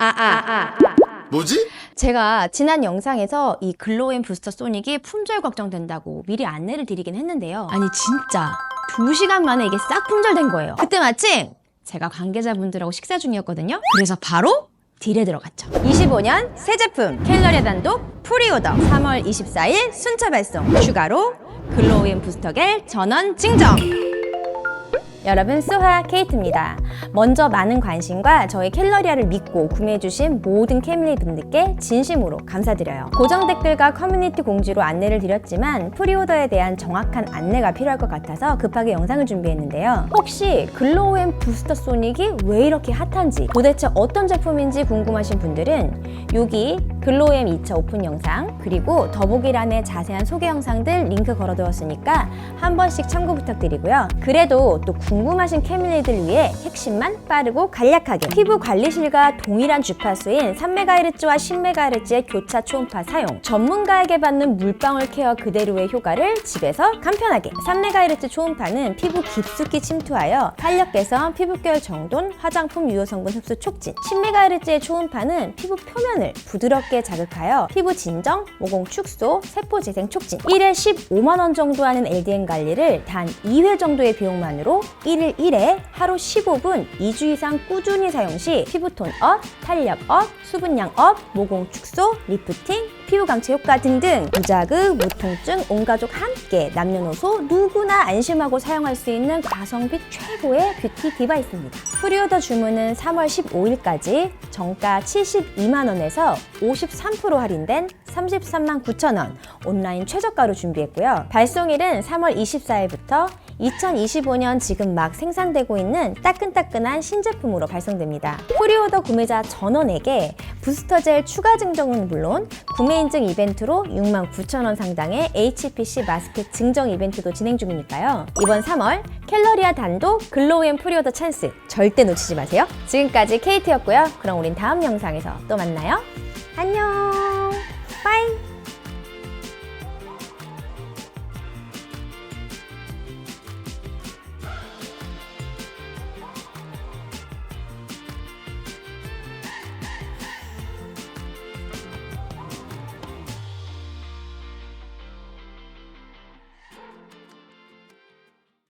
아, 아, 아. 뭐지? 제가 지난 영상에서 이 글로우앤 부스터 소닉이 품절 걱정된다고 미리 안내를 드리긴 했는데요. 아니 진짜 2시간 만에 이게 싹 품절된 거예요. 그때 마침 제가 관계자분들하고 식사 중이었거든요. 그래서 바로 딜에 들어갔죠. 25년 새 제품 캘러리 단독 프리오더 3월 24일 순차 발송 추가로 글로우앤 부스터겔 전원 증정 여러분 수하 케이트입니다. 먼저 많은 관심과 저희 캘러리아를 믿고 구매해주신 모든 캐밀리 분들께 진심으로 감사드려요. 고정 댓글과 커뮤니티 공지로 안내를 드렸지만 프리오더에 대한 정확한 안내가 필요할 것 같아서 급하게 영상을 준비했는데요. 혹시 글로우앤 부스터 소닉이 왜 이렇게 핫한지 도대체 어떤 제품인지 궁금하신 분들은 여기 글로우엠 2차 오픈 영상 그리고 더보기란에 자세한 소개 영상들 링크 걸어두었으니까 한 번씩 참고 부탁드리고요. 그래도 또 궁금하신 캐밀리들 위해 핵심 만 빠르고 간략하게. 피부 관리실과 동일한 주파수인 3MHz와 10MHz의 교차 초음파 사용. 전문가에게 받는 물방울 케어 그대로의 효과를 집에서 간편하게. 3MHz 초음파는 피부 깊숙이 침투하여 탄력 개선, 피부결 정돈, 화장품 유효 성분 흡수 촉진. 10MHz의 초음파는 피부 표면을 부드럽게 자극하여 피부 진정, 모공 축소, 세포 재생 촉진. 1회 15만 원 정도 하는 LDN 관리를 단 2회 정도의 비용만으로 1일 1회 하루 15분 2주 이상 꾸준히 사용 시 피부톤 업, 탄력 업, 수분량 업, 모공 축소, 리프팅, 피부 강체 효과 등등 무자극, 무통증, 온 가족 함께 남녀노소 누구나 안심하고 사용할 수 있는 가성비 최고의 뷰티 디바이스입니다. 프리오더 주문은 3월 15일까지 정가 72만 원에서 53% 할인된 33만 9천 원 온라인 최저가로 준비했고요. 발송일은 3월 24일부터 2025년 지금 막 생산되고 있는 따끈따끈한 신제품으로 발송됩니다. 프리오더 구매자 전원에게 부스터젤 추가 증정은 물론 구매 인증 이벤트로 6만 9천 원 상당의 HPC 마스크 증정 이벤트도 진행 중이니까요. 이번 3월 캘러리아 단독 글로우앤 프리오더 찬스 절대 놓치지 마세요. 지금까지 케이트였고요. 그럼 우린 다음 영상에서 또 만나요. 안녕. 빠이.